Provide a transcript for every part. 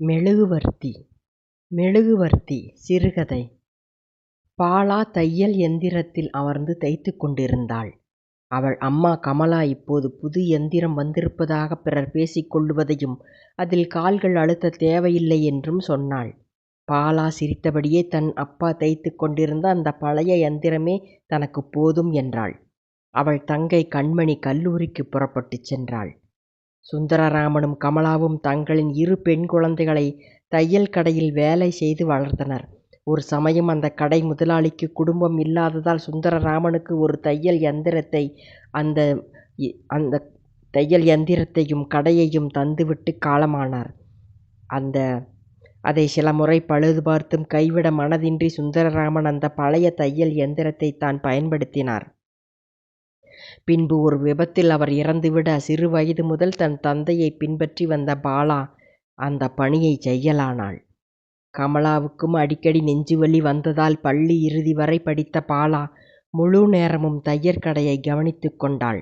மெழுகுவர்த்தி மெழுகுவர்த்தி சிறுகதை பாலா தையல் எந்திரத்தில் அமர்ந்து தைத்து கொண்டிருந்தாள். அவள் அம்மா கமலா இப்போது புது எந்திரம் வந்திருப்பதாகப் பிறர் பேசிக்கொள்ளுவதையும் அதில் கால்கள் அழுத்தத் தேவையில்லை என்றும் சொன்னாள். பாலா சிரித்தபடியே தன் அப்பா தைத்துக் கொண்டிருந்த அந்த பழைய யந்திரமே தனக்கு போதும் என்றாள். அவள் தங்கை கண்மணி கல்லூரிக்கு புறப்பட்டுச் சென்றாள். சுந்தரராமனும் கமலாவும் தங்களின் இரு பெண் குழந்தைகளை தையல் கடையில் வேலை செய்து வளர்த்தனர். ஒரு சமயம் அந்தக் கடை முதலாளிக்கு குடும்பம் இல்லாததால் சுந்தரராமனுக்கு ஒரு தையல் யந்திரத்தையும் அந்த தையல் யந்திரத்தையும் கடையையும் தந்துவிட்டுக் காலமானார். அதைச் சில முறை பழுது பார்த்தும் கைவிட மனதின்றி சுந்தரராமன் அந்தப் பழைய தையல் யந்திரத்தைத்தான் பயன்படுத்தினார். பின்பு ஒரு விபத்தில் அவர் இறந்துவிட சிறு வயது முதல் தன் தந்தையைப் பின்பற்றி வந்த பாலா அந்த பணியைச் செய்யலானாள். கமலாவுக்கும் அடிக்கடி நெஞ்சுவலி வந்ததால் பள்ளி இறுதி வரை படித்த பாலா முழு நேரமும் தையற் கடையைக் கவனித்துக் கொண்டாள்.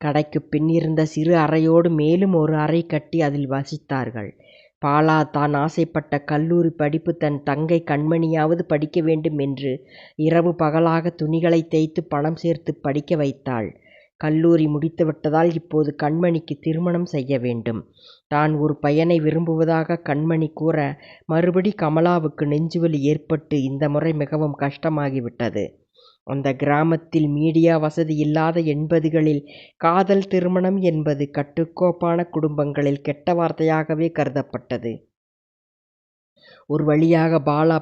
கடைக்குப் பின் இருந்த சிறு அறையோடு மேலும் ஒரு அறை கட்டி அதில் வசித்தார்கள். பாலா தான் ஆசைப்பட்ட கல்லூரிப் படிப்பு தன் தங்கை கண்மணியாவது படிக்க வேண்டும் என்று இரவு பகலாக துணிகளைத் தைத்துப் பணம் சேர்த்துப் படிக்க வைத்தாள். கல்லூரி முடித்துவிட்டதால் இப்போது கண்மணிக்கு திருமணம் செய்ய வேண்டும். தான் ஒரு பையனை விரும்புவதாகக் கண்மணி கூற மறுபடி கமலாவுக்கு நெஞ்சுவலி ஏற்பட்டு இந்த முறை மிகவும் கஷ்டமாகிவிட்டது. அந்தக் கிராமத்தில் மீடியா வசதி இல்லாத எண்பதுகளில் காதல் திருமணம் என்பது கட்டுக்கோப்பான குடும்பங்களில் கெட்ட வார்த்தையாகவே கருதப்பட்டது. ஒரு வழியாக பாலா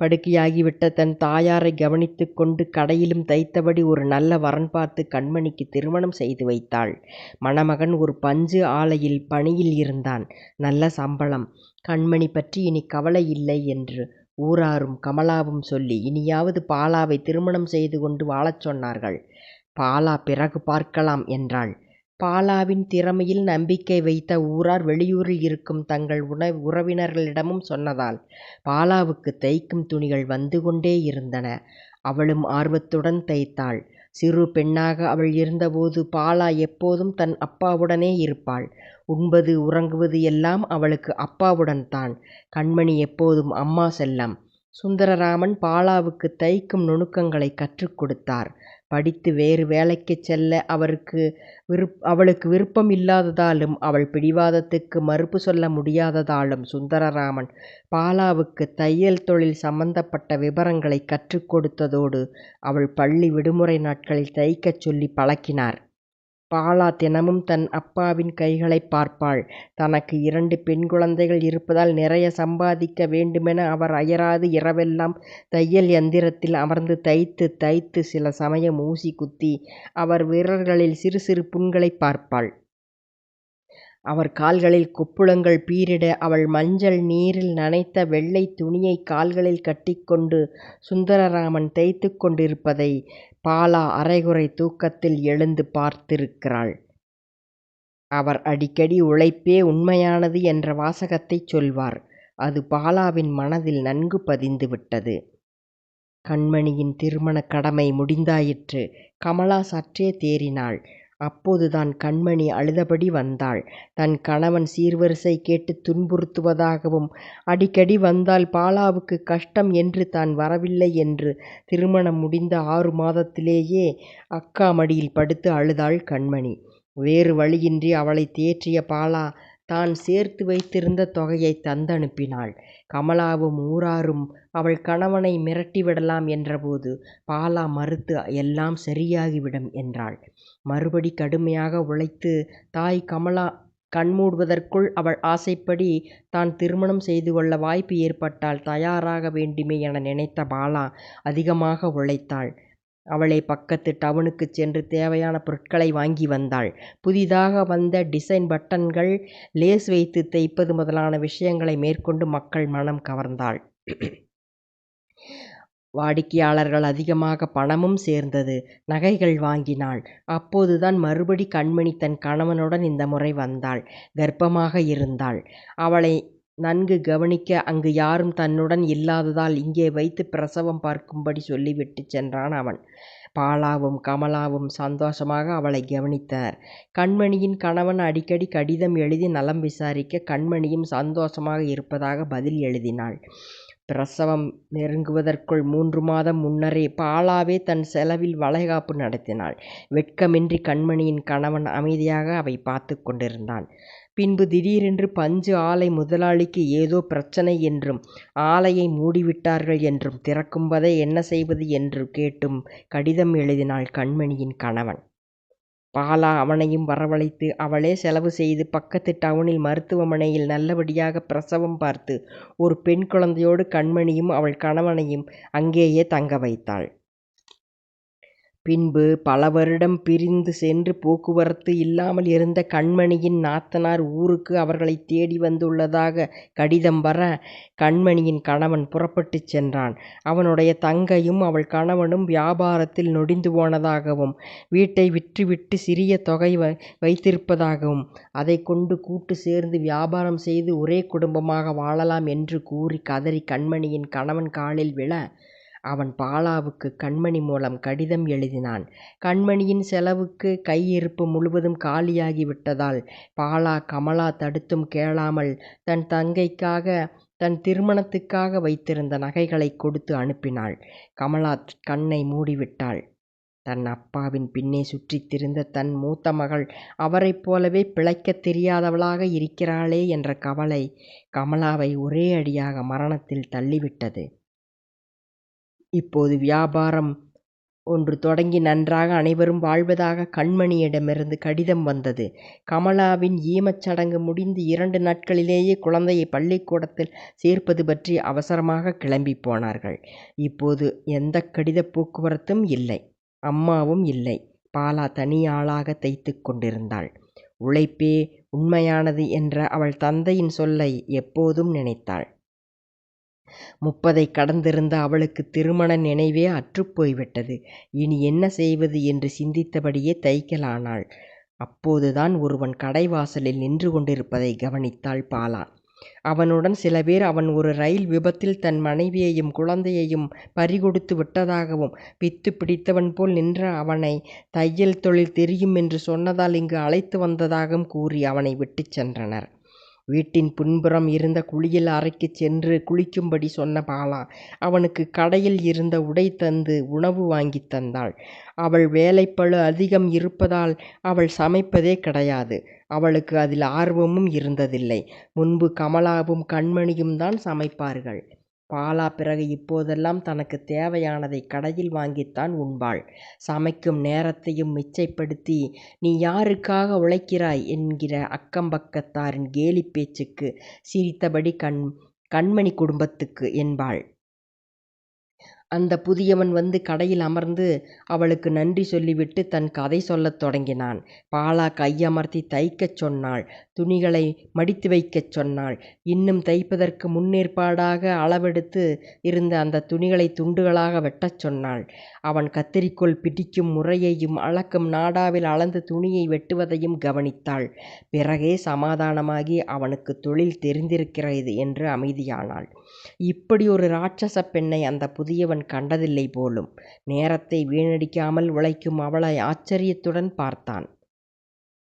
படுக்கையாகிவிட்ட தன் தாயாரைக் கவனித்துக் கொண்டு கடையிலும் தைத்தபடி ஒரு நல்ல வரன் பார்த்து கண்மணிக்கு திருமணம் செய்து வைத்தாள். மணமகன் ஒரு பஞ்சு ஆலையில் பணியில் இருந்தான். நல்ல சம்பளம். கண்மணி பற்றி இனிக் கவலை இல்லை என்று ஊராரும் கமலாவும் சொல்லி இனியாவது பாலாவை திருமணம் செய்து கொண்டு வாழச் சொன்னார்கள். பாலா பிறகு பார்க்கலாம் என்றாள். பாலாவின் திறமையில் நம்பிக்கை வைத்த ஊரார் வெளியூரில் இருக்கும் தங்கள் உறவினர்களிடமும் சொன்னதால் பாலாவுக்கு தைக்கும் துணிகள் வந்து கொண்டே இருந்தன. அவளும் ஆர்வத்துடன் தைத்தாள். சிறு பெண்ணாக அவள் இருந்தபோது பாலா எப்போதும் தன் அப்பாவுடனே இருப்பாள். உண்பது உறங்குவது எல்லாம் அவளுக்கு அப்பாவுடன் தான் கண்மணி எப்போதும் அம்மா செல்லம். சுந்தரராமன் பாலாவுக்கு தைக்கும் நுணுக்கங்களை கற்றுக் கொடுத்தார். படித்து வேறு வேலைக்கு செல்ல அவருக்கு விருப் அவளுக்கு விருப்பம் இல்லாததாலும் அவள் பிடிவாதத்துக்கு மறுப்பு சொல்ல முடியாததாலும் சுந்தரராமன் பாலாவுக்கு தையல் தொழில் சம்பந்தப்பட்ட விவரங்களை கற்றுக் கொடுத்ததோடு அவள் பள்ளி விடுமுறை நாட்களில் தைக்கச் சொல்லி பழக்கினார். பாலா தினமும் தன் அப்பாவின் கைகளைப் பார்ப்பாள். தனக்கு இரண்டு பெண் குழந்தைகள் இருப்பதால் நிறைய சம்பாதிக்க வேண்டுமென அவர் அயராது இரவெல்லாம் தையல் யந்திரத்தில் அமர்ந்து தைத்துத் தைத்து சில சமயம் ஊசி குத்தி அவர் விரல்களில் சிறு சிறு புண்களைப் பார்ப்பாள். அவர் கால்களில் கொப்புளங்கள் பீறிட அவள் மஞ்சள் நீரில் நனைத்த வெள்ளைத் துணியைக் கால்களில் கட்டிக்கொண்டு சுந்தரராமன் தைத்துக் கொண்டிருப்பதை பாலா அரைகுறை தூக்கத்தில் எழுந்து பார்த்திருக்கிறாள். அவர் அடிக்கடி உழைப்பே உண்மையானது என்ற வாசகத்தைச் சொல்வார். அது பாலாவின் மனதில் நன்கு பதிந்துவிட்டது. கண்மணியின் திருமணக் கடமை முடிந்தாயிற்று. கமலா சற்றே தேறினாள். அப்போதுதான் கண்மணி அழுதபடி வந்தாள். தன் கணவன் சீர்வரிசை கேட்டுத் துன்புறுத்துவதாகவும் அடிக்கடி வந்தால் பாலாவுக்கு கஷ்டம் என்று தான் வரவில்லை என்று திருமணம் முடிந்த ஆறு மாதத்திலேயே அக்கா மடியில் படுத்து அழுதாள் கண்மணி. வேறு வழியின்றி அவளைத் தேற்றிய பாலா தான் சேர்த்து வைத்திருந்த தொகையைத் தந்தனுப்பினாள். கமலாவும் ஊராரும் அவள் கணவனை மிரட்டிவிடலாம் என்றபோது பாலா மறுத்து எல்லாம் சரியாகிவிடும் என்றாள். மறுபடி கடுமையாக உழைத்து தாய் கமலா கண்மூடுவதற்குள் அவள் ஆசைப்படி தான் திருமணம் செய்து கொள்ள வாய்ப்பு ஏற்பட்டால் தயாராக வேண்டுமே என நினைத்த பாலா அதிகமாக உழைத்தாள். அவளே பக்கத்து டவுனுக்குச் சென்று தேவையான பொருட்களை வாங்கி வந்தாள். புதிதாக வந்த டிசைன் பட்டன்கள் லேஸ் வைத்துத் தைப்பது முதலான விஷயங்களை மேற்கொண்டு மக்கள் மனம் கவர்ந்தாள். வாடிக்கையாளர்கள் அதிகமாக பணமும் சேர்ந்தது. நகைகள் வாங்கினாள். அப்போதுதான் மறுபடி கண்மணி தன் கணவனுடன் இந்த முறை வந்தாள். கர்ப்பமாக இருந்தாள். அவளை நன்கு கவனிக்க அங்கு யாரும் தன்னுடன் இல்லாததால் இங்கே வைத்து பிரசவம் பார்க்கும்படி சொல்லிவிட்டுச் சென்றான் அவன். பாலாவும் கமலாவும் சந்தோஷமாக அவளை கவனித்தனர். கண்மணியின் கணவன் அடிக்கடி கடிதம் எழுதி நலம் விசாரிக்க கண்மணியும் சந்தோஷமாக இருப்பதாக பதில் எழுதினாள். பிரசவம் நெருங்குவதற்குள் மூன்று மாதம் முன்னரே பாலாவே தன் செலவில் வளைகாப்பு நடத்தினாள். வெட்கமின்றி கண்மணியின் கணவன் அமைதியாக அவை பார்த்துக் கொண்டிருந்தான். பின்பு திடீரென்று பஞ்சு ஆலை முதலாளிக்கு ஏதோ பிரச்சனை என்றும் ஆலையை மூடிவிட்டார்கள் என்றும் திறக்கும்பதை என்ன செய்வது என்று கேட்டும் கடிதம் எழுதினாள் கண்மணியின் கணவன். பாலா அவனையும் வரவழைத்து அவளே செலவு செய்து பக்கத்து டவுனில் மருத்துவமனையில் நல்லபடியாக பிரசவம் பார்த்து ஒரு பெண் குழந்தையோடு கண்மணியும் அவள் கணவனையும் அங்கேயே தங்க வைத்தாள். பின்பு பல வருடம் பிரிந்து சென்று போக்குவரத்து இல்லாமல் இருந்த கண்மணியின் நாத்தனார் ஊருக்கு அவர்களைத் தேடி வந்துள்ளதாக கடிதம் வர கண்மணியின் கணவன் புறப்பட்டுச் சென்றான். அவனுடைய தங்கையும் அவள் கணவனும் வியாபாரத்தில் நொடிந்து போனதாகவும் வீட்டை விற்றுவிட்டு சிறிய தொகை வைத்திருப்பதாகவும் அதைக் கொண்டு கூட்டு சேர்ந்து வியாபாரம் செய்து ஒரே குடும்பமாக வாழலாம் என்று கூறி கதறி கண்மணியின் கணவன் காலில் விழ அவன் பாலாவுக்கு கண்மணி மூலம் கடிதம் எழுதினான். கண்மணியின் செலவுக்கு கையிருப்பு முழுவதும் காலியாகி விட்டதால் பாலா கமலா தடுத்தும் கேளாமல் தன் தங்கைக்காக தன் திருமணத்துக்காக வைத்திருந்த நகைகளைக் கொடுத்து அனுப்பினாள். கமலா கண்ணை மூடிவிட்டாள். தன் அப்பாவின் பின்னே சுற்றித் திரிந்த தன் மூத்த மகள் அவரைப் போலவே பிழைக்கத் தெரியாதவளாக இருக்கிறாளே என்ற கவலை கமலாவை ஒரே அடியாக மரணத்தில் தள்ளிவிட்டது. இப்போது வியாபாரம் ஒன்று தொடங்கி நன்றாக அனைவரும் வாழ்வதாக கண்மணியிடமிருந்து கடிதம் வந்தது. கமலாவின் ஈமச் சடங்கு முடிந்து இரண்டு நாட்களிலேயே குழந்தையை பள்ளிக்கூடத்தில் சேர்ப்பது பற்றி அவசரமாக கிளம்பிப் போனார்கள். இப்போது எந்தக் கடிதப் போக்குவரத்தும் இல்லை. அம்மாவும் இல்லை. பாலா தனியாளாக தைத்துக் கொண்டிருந்தாள். உழைப்பே உண்மையானது என்ற அவள் தந்தையின் சொல்லை எப்போதும் நினைத்தாள். முப்பதைக் கடந்திருந்த அவளுக்குத் திருமண நினைவே அற்றுப் போய்விட்டது. இனி என்ன செய்வது என்று சிந்தித்தபடியே தைக்கலானாள். அப்போதுதான் ஒருவன் கடைவாசலில் நின்று கொண்டிருப்பதைக் கவனித்தாள் பாலா. அவனுடன் சில பேர் அவன் ஒரு ரயில் விபத்தில் தன் மனைவியையும் குழந்தையையும் பறிகொடுத்து விட்டதாகவும் பித்துப் பிடித்தவன் போல் நின்ற அவனை தையல் தொழில் தெரியும் என்று சொன்னதால் இங்கு அழைத்து வந்ததாகவும் கூறி அவனை விட்டுச் சென்றனர். வீட்டின் பின்புறம் இருந்த குளியல் அறைக்குச் சென்று குளிக்கும்படி சொன்ன பாலா அவனுக்கு கடையில் இருந்த உடை தந்து உணவு வாங்கித் தந்தாள். அவள் வேலைப்பளு அதிகம் இருப்பதால் அவள் சமைப்பதே கிடையாது. அவளுக்கு அதில் ஆர்வமும் இருந்ததில்லை. முன்பு கமலாவும் கண்மணியும் தான் சமைப்பார்கள். பாலா பிறகு இப்போதெல்லாம் தனக்குத் தேவையானதைக் கடையில் வாங்கித்தான் உண்பாள். சமைக்கும் நேரத்தையும் மிச்சப்படுத்தி நீ யாருக்காக உழைக்கிறாய்? என்கிற அக்கம்பக்கத்தாரின் கேலி கேலிப் பேச்சுக்குச் சிரித்தபடி கண்மணி குடும்பத்துக்கு என்பாள். அந்த புதியவன் வந்து கடையில் அமர்ந்து அவளுக்கு நன்றி சொல்லிவிட்டு தன் கதை சொல்லத் தொடங்கினான். பாலா அமர்த்தி தைக்கச் சொன்னாள். துணிகளை மடித்து வைக்கச் சொன்னாள். இன்னும் தைப்பதற்கு முன்னேற்பாடாக அளவெடுத்து இருந்த அந்த துணிகளை துண்டுகளாக வெட்டச் சொன்னாள். அவன் கத்தரிக்கோல் பிடிக்கும் முறையையும் அளக்கும் நாடாவில் அளந்து துணியை வெட்டுவதையும் கவனித்தாள். பிறகே சமாதானமாகி அவனுக்கு தொழில் தெரிந்திருக்கிறது என்று அமைதியானாள். இப்படி ஒரு ராட்சசப் பெண்ணை அந்த புதியவன் கண்டதில்லை போலும். நேரத்தை வீணடிக்காமல் உழைக்கும் அவளை ஆச்சரியத்துடன் பார்த்தான்.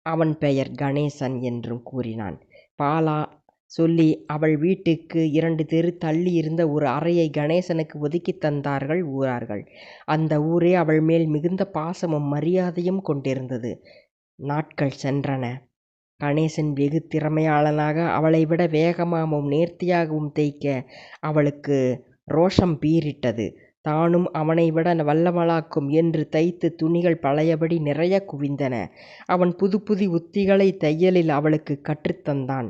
அவன் பெயர் கணேசன் என்றும் கூறினான். பாலா சொல்லி அவள் வீட்டுக்கு இரண்டு தெரு தள்ளி இருந்த ஒரு அறையை கணேசனுக்கு ஒதுக்கித் தந்தார்கள் ஊரார்கள். அந்த ஊரே அவள் மேல் மிகுந்த பாசமும் மரியாதையும் கொண்டிருந்தது. நாட்கள் சென்றன. கணேசன் வெகு திறமையாளனாக அவளைவிட வேகமாகவும் நேர்த்தியாகவும் தைக்க அவளுக்கு ரோஷம் பீறிட்டது. தானும் அவனைவிட வல்லவளாக்கும் என்று தைத்த துணிகள் பழையபடி நிறையக் குவிந்தன. அவன் புதுப்புது உத்திகளைத் தையலில் அவளுக்குக் கற்றுத் தந்தான்.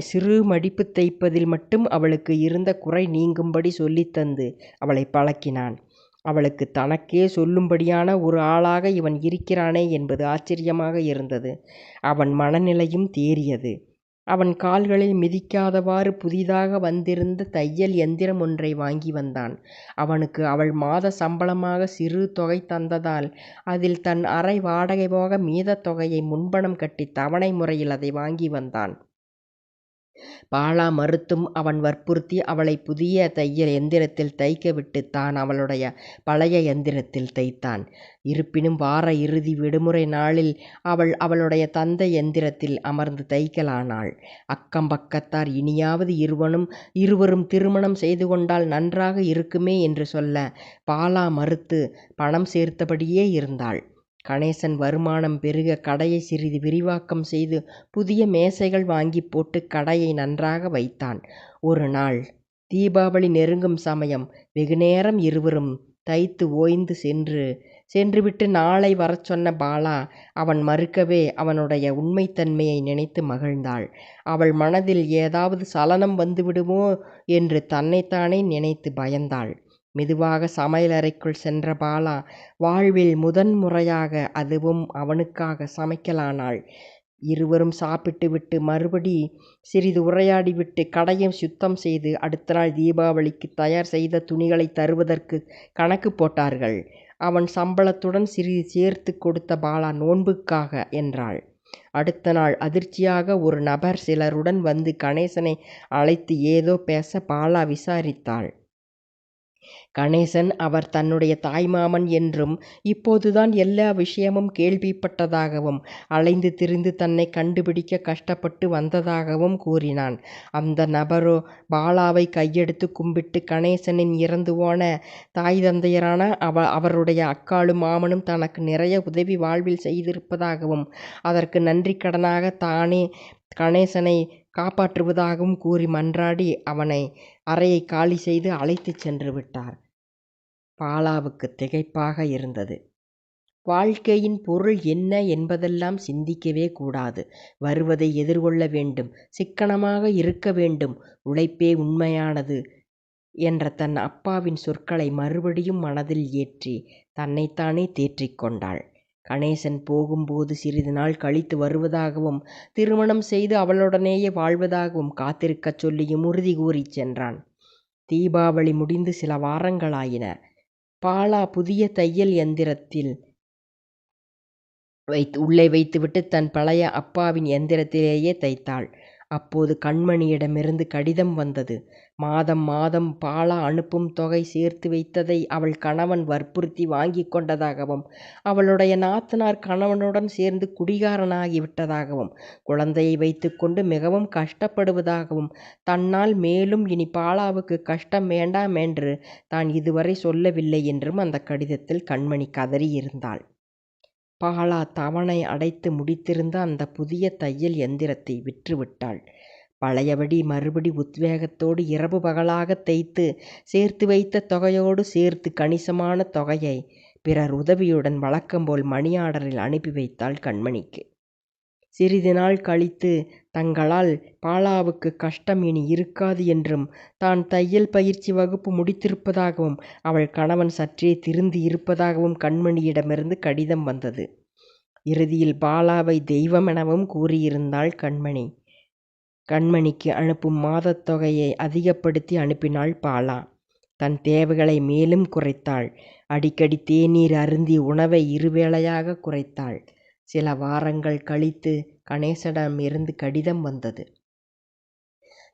சிறு மடிப்புத் தைப்பதில் மட்டும் அவளுக்கு இருந்த குறை நீங்கும்படி சொல்லித் தந்து அவளைப் பழக்கினான். அவளுக்கு தனக்கே சொல்லும்படியான ஒரு ஆளாக இவன் இருக்கிறானே என்பது ஆச்சரியமாக இருந்தது. அவன் மனநிலையும் தேறியது. அவன் கால்களில் மிதிக்காதவாறு புதிதாக வந்திருந்த தையல் எந்திரம் ஒன்றை வாங்கி வந்தான். அவனுக்கு அவள் மாத சம்பளமாக சிறு தொகை தந்ததால் அதில் தன் அறை வாடகை போக மீதத் தொகையை முன்பணம் கட்டி தவணை முறையில் அதை வாங்கி வந்தான். பாலா மறுத்தும் அவன் வற்புறுத்தி அவளை புதிய தையல் எந்திரத்தில் தைக்கவிட்டு தான் அவளுடைய பழைய எந்திரத்தில் தைத்தான். இருப்பினும் வார இறுதி விடுமுறை நாளில் அவள் அவளுடைய தந்தை எந்திரத்தில் அமர்ந்து தைக்கலானாள். அக்கம் பக்கத்தார் இனியாவது இருவரும் திருமணம் செய்து கொண்டால் நன்றாக இருக்குமே என்று சொல்ல பாலா மறுத்து பணம் சேர்த்தபடியே இருந்தாள். கணேசன் வருமானம் பெருக கடையை சிறிது விரிவாக்கம் செய்து புதிய மேசைகள் வாங்கிப் போட்டு கடையை நன்றாக வைத்தான். ஒரு நாள் தீபாவளி நெருங்கும் சமயம் வெகுநேரம் இருவரும் தைத்து ஓய்ந்து சென்று சென்றுவிட்டு நாளை வரச் சொன்ன பாலா அவன் மறுக்கவே அவனுடைய உண்மைத்தன்மையை நினைத்து மகிழ்ந்தாள். அவள் மனதில் ஏதாவது சலனம் வந்துவிடுமோ என்று தன்னைத்தானே நினைத்து பயந்தாள். மெதுவாக சமையலறைக்குள் சென்ற பாலா வாழ்வில் முதன் முறையாக அதுவும் அவனுக்காக சமைக்கலானாள். இருவரும் சாப்பிட்டுவிட்டு மறுபடி சிறிது உரையாடிவிட்டு கடையும் சுத்தம் செய்து அடுத்த நாள் தீபாவளிக்கு தயார் செய்த துணிகளை தருவதற்கு கணக்கு போட்டார்கள். அவன் சம்பளத்துடன் சிறிது சேர்த்துக் கொடுத்த பாலா நோன்புக்காக என்றாள். அடுத்த நாள் அதிர்ச்சியாக ஒரு நபர் சிலருடன் வந்து கணேசனை அழைத்து ஏதோ பேச பாலா விசாரித்தாள். கணேசன் அவர் தன்னுடைய தாய்மாமன் என்றும் இப்போதுதான் எல்லா விஷயமும் கேள்விப்பட்டதாகவும் அலைந்து திரிந்து தன்னைக் கண்டுபிடிக்க கஷ்டப்பட்டு வந்ததாகவும் கூறினான். அந்த நபரோ பாலாவைக் கையெடுத்து கும்பிட்டு கணேசனின் இறந்துபோன தாய் தந்தையரான அவருடைய அக்காளும் மாமனும் தனக்கு நிறைய உதவி வாழ்வில் செய்திருப்பதாகவும் அதற்கு நன்றிக்கடனாக தானே கணேசனைக் காப்பாற்றுவதாகவும் கூறி மன்றாடி அவனை அறையை காலி செய்து அழைத்துச் சென்று விட்டார். பாலாவுக்குத் திகைப்பாக இருந்தது. வாழ்க்கையின் பொருள் என்ன என்பதெல்லாம் சிந்திக்கவே கூடாது. வருவதை எதிர்கொள்ள வேண்டும். சிக்கனமாக இருக்க வேண்டும். உழைப்பே உண்மையானது என்ற தன் அப்பாவின் சொற்களை மறுபடியும் மனதில் ஏற்றி தன்னைத்தானே தேற்றிக் கொண்டாள். கணேசன் போகும்போது சிறிது நாள் கழித்து வருவதாகவும் திருமணம் செய்து அவளுடனேயே வாழ்வதாகவும் காத்திருக்கச் சொல்லியும் உறுதி கூறிச் சென்றான். தீபாவளி முடிந்து சில வாரங்களாயின. பாலா புதிய தையல் எந்திரத்தில் உள்ளே வைத்துவிட்டு தன் பழைய அப்பாவின் எந்திரத்திலேயே தைத்தாள். அப்போது கண்மணியிடமிருந்து கடிதம் வந்தது. மாதம் மாதம் பாலா அனுப்பும் தொகை சேர்த்து வைத்ததை அவள் கணவன் வற்புறுத்தி வாங்கிக் கொண்டதாகவும் அவளுடைய நாத்தனார் கணவனுடன் சேர்ந்து குடிகாரனாகி விட்டதாகவும் குழந்தையை வைத்துக்கொண்டு மிகவும் கஷ்டப்படுவதாகவும் தன்னால் மேலும் இனி பாலாவுக்கு கஷ்டம் வேண்டாம் என்று தான் இதுவரை சொல்லவில்லை என்றும் அந்த கடிதத்தில் கண்மணி கதறியிருந்தாள். பாலா தவணை அடைத்து முடித்திருந்த அந்த புதிய தையல் எந்திரத்தை விற்றுவிட்டாள். பழையபடி மறுபடி உத்வேகத்தோடு இரவு பகலாகத் தைத்து சேர்த்து வைத்த தொகையோடு சேர்த்து கணிசமான தொகையை பிறர் உதவியுடன் வழக்கம்போல் மணியார்டரில் அனுப்பி வைத்தாள் கண்மணிக்கு. சிறிது நாள் கழித்து தங்களால் பாலாவுக்குக் கஷ்டம் இனி இருக்காது என்றும் தான் தையல் பயிற்சி வகுப்பு முடித்திருப்பதாகவும் அவள் கணவன் சற்றே திருந்தி இருப்பதாகவும் கண்மணியிடமிருந்து கடிதம் வந்தது. இறுதியில் பாலாவை தெய்வமெனவும் கூறியிருந்தாள் கண்மணி. கண்மணிக்கு அனுப்பும் மாதத் தொகையை அதிகப்படுத்தி அனுப்பினாள் பாலா. தன் தேவைகளை மேலும் குறைத்தாள். அடிக்கடி தேநீர் அருந்தி உணவை இருவேளையாக குறைத்தாள். சில வாரங்கள் கழித்து கணேசனிடமிருந்து கடிதம் வந்தது.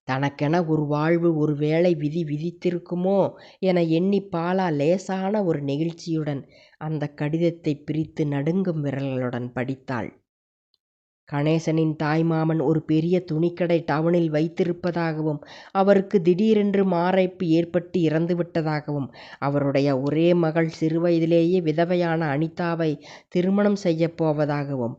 தனக்கென ஒரு வாழ்வு ஒருவேளை விதி விதித்திருக்குமோ என எண்ணி பாலா லேசான ஒரு நெகிழ்ச்சியுடன் அந்தக் கடிதத்தைப் பிரித்து நடுங்கும் விரல்களுடன் படித்தாள். கணேசனின் தாய்மாமன் ஒரு பெரிய துணிக்கடை டவுனில் வைத்திருப்பதாகவும் அவருக்கு திடீரென்று மாரடைப்பு ஏற்பட்டு இறந்துவிட்டதாகவும் அவருடைய ஒரே மகள் சிறுவயதிலேயே விதவையான அனிதாவை திருமணம் செய்யப் போவதாகவும்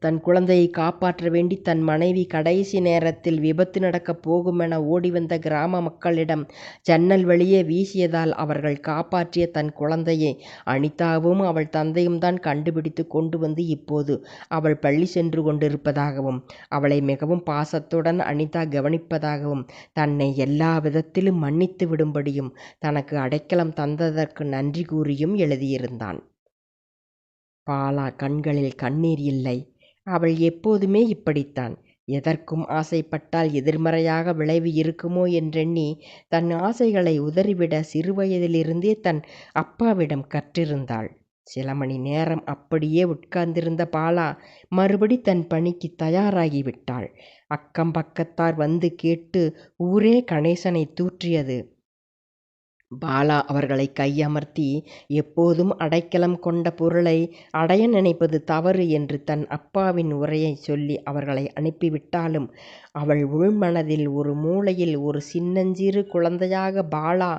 தன் குழந்தையை காப்பாற்ற வேண்டி தன் மனைவி கடைசி நேரத்தில் விபத்து நடக்கப் போகுமென ஓடிவந்த கிராம மக்களிடம் ஜன்னல் வழியே வீசியதால் அவர்கள் காப்பாற்றிய தன் குழந்தையை அனிதாவும் அவள் தந்தையும் தான் கண்டுபிடித்து கொண்டு வந்து இப்போது அவள் பள்ளி சென்று கொண்டிருப்பதாகவும் அவளை மிகவும் பாசத்துடன் அனிதா கவனிப்பதாகவும் தன்னை எல்லா விதத்திலும் மன்னித்து விடும்படியும் தனக்கு அடைக்கலம் தந்ததற்கு நன்றி கூறியும் எழுதியிருந்தான். பாலா கண்களில் கண்ணீர் இல்லை. அவள் எப்போதுமே இப்படித்தான். எதற்கும் ஆசைப்பட்டால் எதிர்மறையாக விளைவு இருக்குமோ என்றெண்ணி தன் ஆசைகளை உதறிவிட சிறுவயதிலிருந்தே தன் அப்பாவிடம் கற்றிருந்தாள். சில மணி நேரம் அப்படியே உட்கார்ந்திருந்த பாலா மறுபடி தன் பணிக்கு தயாராகி விட்டாள் அக்கம் பக்கத்தார் வந்து கேட்டு ஊரே கணேசனை தூற்றியது பாலா அவர்களை கையமர்த்தி எப்போதும் அடைக்கலம் கொண்ட பொருளை அடைய நினைப்பது தவறு என்று தன் அப்பாவின் உரையை சொல்லி அவர்களை அனுப்பிவிட்டாலும் அவள் உள்மனதில் ஒரு மூலையில் ஒரு சின்னஞ்சிறு குழந்தையாக பாலா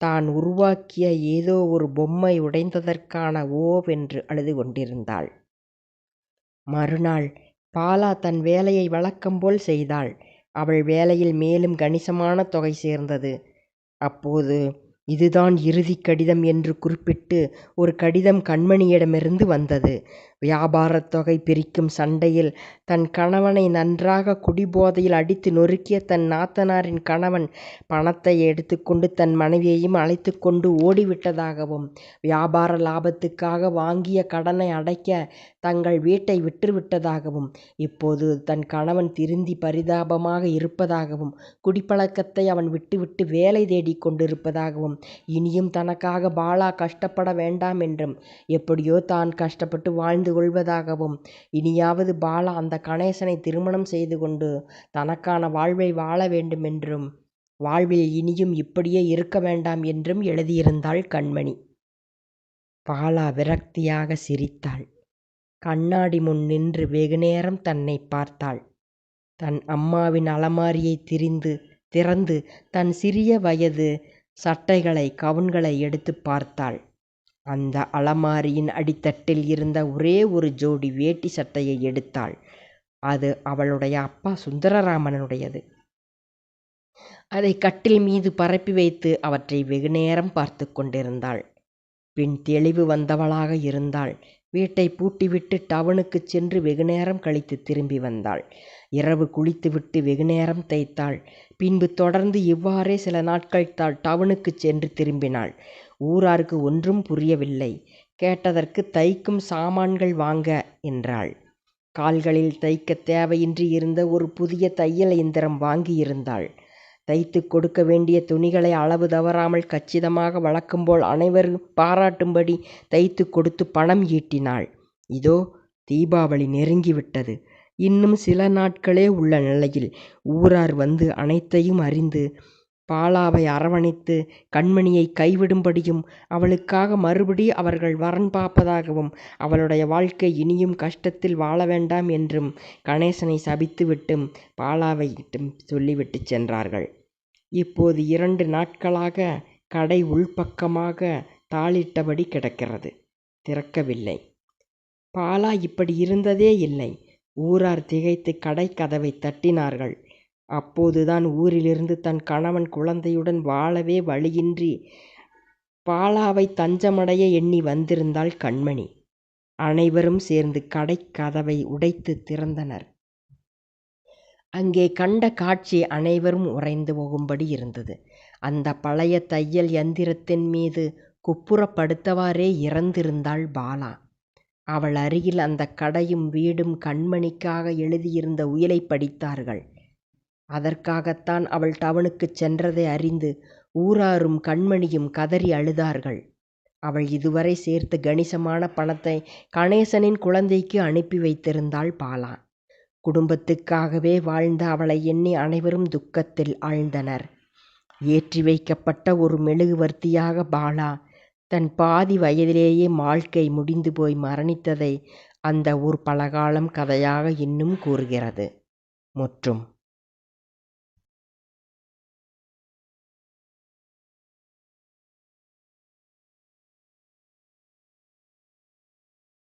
தான் உருவாக்கிய ஏதோ ஒரு பொம்மை உடைந்ததற்கான ஓவென்று அழுது கொண்டிருந்தாள். மறுநாள் பாலா தன் வேலையை வழக்கம் போல் செய்தாள். அவள் வேலையில் மேலும் கணிசமான தொகை சேர்ந்தது. அப்போது இதுதான் இறுதிக் கடிதம் என்று குறிப்பிட்டு ஒரு கடிதம் கண்மணியிடமிருந்து வந்தது. வியாபாரத் தொகை பிரிக்கும் சண்டையில் தன் கணவனை நன்றாக குடிபோதையில் அடித்து நொறுக்கிய தன் நாத்தனாரின் கணவன் பணத்தை எடுத்துக்கொண்டு தன் மனைவியையும் அழைத்து கொண்டு ஓடிவிட்டதாகவும் வியாபார லாபத்துக்காக வாங்கிய கடனை அடைக்க தங்கள் வீட்டை விட்டுவிட்டதாகவும் இப்போது தன் கணவன் திருந்தி பரிதாபமாக இருப்பதாகவும் குடிப்பழக்கத்தை அவன் விட்டுவிட்டு வேலை தேடிக் கொண்டிருப்பதாகவும் இனியும் தனக்காக பாலா கஷ்டப்பட வேண்டாம் என்றும் எப்படியோ தான் கஷ்டப்பட்டு வாழ்ந்து கொள்வதாகவும் இனியாவது பாலா அந்த கணேசனை திருமணம் செய்து கொண்டு தனக்கான வாழ்வை வாழ வேண்டுமென்றும் வாழ்வில் இனியும் இப்படியே இருக்க வேண்டாம் என்றும் எழுதியிருந்தாள் கண்மணி. பாலா விரக்தியாக சிரித்தாள். கண்ணாடி முன் நின்று வெகுநேரம் தன்னை பார்த்தாள். தன் அம்மாவின் அலமாரியை திரிந்து திறந்து தன் சிறிய வயது சட்டைகளை கவுன்களை எடுத்து பார்த்தாள். அந்த அலமாரியின் அடித்தட்டில் இருந்த ஒரே ஒரு ஜோடி வேட்டி சட்டையை எடுத்தாள். அது அவளுடைய அப்பா சுந்தரராமனுடையது அதை கட்டில் மீது பரப்பி வைத்து அவற்றை வெகுநேரம் பார்த்து கொண்டிருந்தாள். பின் தெளிவு வந்தவளாக இருந்தாள். வீட்டை பூட்டிவிட்டு டவுனுக்கு சென்று வெகுநேரம் கழித்து திரும்பி வந்தாள். இரவு குளித்துவிட்டு வெகுநேரம் தைத்தாள் பின்பு தொடர்ந்து இவ்வாறே சில நாட்கள் தாள் டவுனுக்கு சென்று திரும்பினாள். ஊராருக்கு ஒன்றும் புரியவில்லை. கேட்டதற்கு தைக்கும் சாமான்கள் வாங்க என்றாள். கால்களில் தைக்க தேவையின்றி இருந்த ஒரு புதிய தையல் இயந்திரம் வாங்கியிருந்தாள் தைத்து கொடுக்க வேண்டிய துணிகளை அளவு தவறாமல் கச்சிதமாக வழக்கம்போல் அனைவரும் பாராட்டும்படி தைத்து கொடுத்து பணம் ஈட்டினாள். இதோ தீபாவளி நெருங்கிவிட்டது. இன்னும் சில நாட்களே உள்ள நிலையில் ஊரார் வந்து அனைத்தையும் அறிந்து பாலாவை அரவணைத்து கண்மணியை கைவிடும்படியும் அவளுக்காக மறுபடி அவர்கள் வரன் பார்ப்பதாகவும் அவளுடைய வாழ்க்கை இனியும் கஷ்டத்தில் வாழ வேண்டாம் என்றும் கணேசனை சபித்துவிட்டும் பாலாவையிட்டும் சொல்லிவிட்டு சென்றார்கள். இப்போது இரண்டு நாட்களாக கடை உள்பக்கமாக தாளிட்டபடி கிடக்கிறது. திறக்கவில்லை. பாலா இப்படி இருந்ததே இல்லை. ஊரார் திகைத்து கடை கதவை தட்டினார்கள். அப்போதுதான் ஊரிலிருந்து தன் கணவன் குழந்தையுடன் வாழவே வழியின்றி பாலாவை தஞ்சமடைய எண்ணி வந்திருந்தாள் கண்மணி. அனைவரும் சேர்ந்து கடைக் கதவை உடைத்து திறந்தனர். அங்கே கண்ட காட்சி அனைவரும் உறைந்து போகும்படி இருந்தது. அந்த பழைய தையல் யந்திரத்தின் மீது குப்புறப்படுத்தவாறே இறந்திருந்தாள் பாலா. அவள் அருகில் அந்த கடையும் வீடும் கண்மணிக்காக எழுதியிருந்த உயிலை படித்தார்கள். அதற்காகத்தான் அவள் டவுனுக்குச் சென்றதை அறிந்து ஊராரும் கண்மணியும் கதறி அழுதார்கள். அவள் இதுவரை சேர்த்த கணிசமான பணத்தை கணேசனின் குழந்தைக்கு அனுப்பி வைத்திருந்தாள் பாலா. குடும்பத்துக்காகவே வாழ்ந்த அவளை எண்ணி அனைவரும் துக்கத்தில் ஆழ்ந்தனர். ஏற்றி வைக்கப்பட்ட ஒரு மெழுகுவர்த்தியாக பாலா தன் பாதி வயதிலேயே வாழ்க்கை முடிந்து போய் மரணித்ததை அந்த ஊர் பலகாலம் கதையாக இன்னும் கூறுகிறது. முற்றும்.